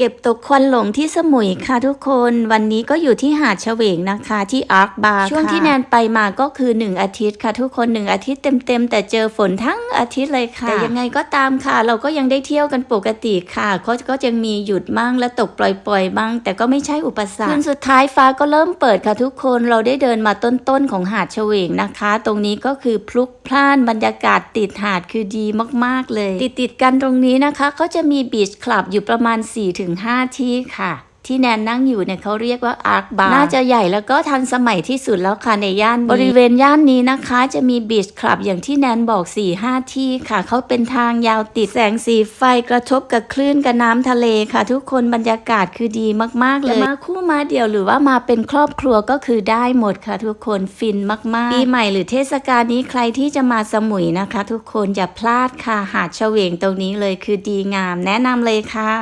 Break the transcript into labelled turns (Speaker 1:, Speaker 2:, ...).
Speaker 1: เก็บตกควันหลงที่สมุยค่ะทุกคนวันนี้ก็อยู่ที่หาดเฉวงนะคะที่อาร์คบาร์ช่วงที่แนนไปมาก็คือ 1 อาทิตย์ค่ะ ทุกคน 1 อาทิตย์เต็มๆ แต่เจอฝนทั้งอาทิตย์เลยค่ะ แต่ยังไงก็ตามค่ะ เราก็ยังได้เที่ยวกันปกติค่ะก็ก็ยังมีหยุดบ้างและตกปล่อยๆบ้าง แต่ก็ไม่ใช่อุปสรรคคืนสุดท้ายฟ้าก็เริ่มเปิดค่ะทุกคนเราได้เดินมาต้นๆของหาดเฉวงนะคะ ตรงนี้ก็คือพลุกพล่านบรรยากาศติดหาดคือดีมากๆเลย ติดๆกันตรงนี้นะคะ ก็จะมีบีชคลับอยู่ประมาณ4-5ที่ค่ะ ที่แนนนั่งอยู่เนี่ยเขาเรียกว่าอาร์คบาร์น่าจะใหญ่แล้วก็ทันสมัยที่สุดแล้วค่ะในย่านนี้บริเวณย่านนี้นะคะ จะมีบีชคลับอย่างที่แนนบอก 4-5 ที่ค่ะ เขาเป็นทางยาวติดแสงสีไฟกระทบกับคลื่นกับน้ำทะเลค่ะ ทุกคนบรรยากาศคือดีมากๆเลยมาคู่มาเดี่ยวหรือว่ามาเป็นครอบครัวก็คือได้หมดค่ะทุกคนฟินมากๆปีใหม่หรือเทศกาลนี้ใครที่จะมาสมุยนะคะ ทุกคนอย่าพลาดค่ะหาดเฉวงตรงนี้เลยคือดีงาม แนะนำเลยค่ะ